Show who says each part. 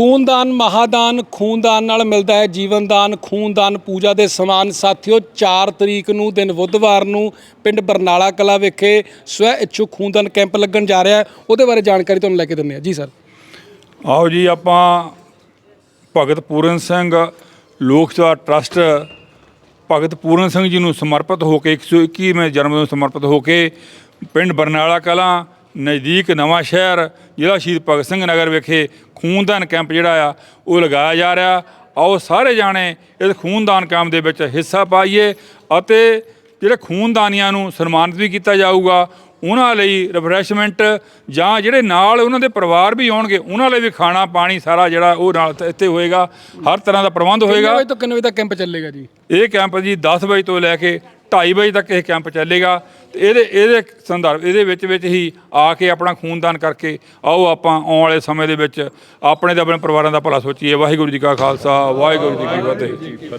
Speaker 1: ਖੂਨਦਾਨ, ਮਹਾਦਾਨ, ਖੂਨਦਾਨ ਨਾਲ ਮਿਲਦਾ ਹੈ ਜੀਵਨਦਾਨ, ਖੂਨਦਾਨ, ਪੂਜਾ ਦੇ ਸਮਾਨ। ਸਾਥੀਓ 4 ਤਰੀਕ ਨੂੰ ਦਿਨ ਬੁੱਧਵਾਰ ਨੂੰ ਪਿੰਡ ਬਰਨਾਲਾ ਕਲਾ ਵਿਖੇ ਸਵੈ ਇੱਛੁਕ ਖੂਨਦਾਨ ਕੈਂਪ ਲੱਗਣ ਜਾ ਰਿਹਾ ਹੈ। ਉਹਦੇ ਬਾਰੇ ਜਾਣਕਾਰੀ ਤੁਹਾਨੂੰ ਲੈ ਕੇ ਦਿੰਦੇ ਹਾਂ। ਜੀ, ਸਰ।
Speaker 2: ਆਓ ਜੀ, ਆਪਾਂ ਭਗਤ ਪੂਰਨ ਸਿੰਘ ਲੋਕ ਸੇਵਾ ਟਰਸਟ ਭਗਤ ਪੂਰਨ ਸਿੰਘ ਜੀ ਨੂੰ ਸਮਰਪਿਤ ਹੋ ਕੇ 121ਵੇਂ ਜਨਮ ਦਿਨ ਨੂੰ ਸਮਰਪਿਤ ਹੋ ਕੇ ਪਿੰਡ ਬਰਨਾਲਾ ਕਲਾਂ ਨਜ਼ਦੀਕ ਨਵਾਂ ਸ਼ਹਿਰ ਜ਼ਿਲ੍ਹਾ ਸ਼ਹੀਦ ਭਗਤ ਸਿੰਘ ਨਗਰ ਵਿਖੇ ਖੂਨਦਾਨ ਕੈਂਪ ਜਿਹੜਾ ਆ ਉਹ ਲਗਾਇਆ ਜਾ ਰਿਹਾ। ਆਓ ਸਾਰੇ ਜਾਣੇ ਇਸ ਖੂਨਦਾਨ ਕੈਂਪ ਦੇ ਵਿੱਚ ਹਿੱਸਾ ਪਾਈਏ ਅਤੇ ਜਿਹੜੇ ਖੂਨਦਾਨੀਆਂ ਨੂੰ ਸਨਮਾਨਿਤ ਵੀ ਕੀਤਾ ਜਾਊਗਾ ਉਹਨਾਂ ਲਈ ਰਿਫਰੈਸ਼ਮੈਂਟ ਜਾਂ ਜਿਹੜੇ ਨਾਲ ਉਹਨਾਂ ਦੇ ਪਰਿਵਾਰ ਵੀ ਆਉਣਗੇ ਉਹਨਾਂ ਲਈ ਵੀ ਖਾਣਾ ਪਾਣੀ ਸਾਰਾ ਜਿਹੜਾ ਉਹ ਨਾਲ ਇੱਥੇ ਹੋਏਗਾ। ਹਰ ਤਰ੍ਹਾਂ ਦਾ ਪ੍ਰਬੰਧ
Speaker 1: ਕਿੰਨੇ
Speaker 2: ਹੋਏਗਾ।
Speaker 1: ਵਜੇ ਤੋਂ ਕਿੰਨੇ ਵਜੇ ਤੱਕ ਕੈਂਪ ਚੱਲੇਗਾ ਜੀ?
Speaker 2: ਇਹ ਕੈਂਪ ਜੀ 10 ਵਜੇ ਤੋਂ ਲੈ ਕੇ 2:30 ਵਜੇ ਤੱਕ ਇਹ ਕੈਂਪ ਚੱਲੇਗਾ ਤੇ ਇਹਦੇ ਇਹਦੇ ਸੰਦਰਭ, ਇਹਦੇ ਵਿੱਚ ਵਿੱਚ ਹੀ ਆ ਕੇ ਆਪਣਾ ਖੂਨਦਾਨ ਕਰਕੇ ਆਓ ਆਪਾਂ ਆਉਣ ਵਾਲੇ ਸਮੇਂ ਦੇ ਵਿੱਚ ਆਪਣੇ ਤੇ ਆਪਣੇ ਪਰਿਵਾਰਾਂ ਦਾ ਭਲਾ ਸੋਚੀਏ। ਵਾਹਿਗੁਰੂ ਜੀ ਕਾ ਖਾਲਸਾ, ਵਾਹਿਗੁਰੂ ਜੀ ਕੀ ਫਤਿਹ।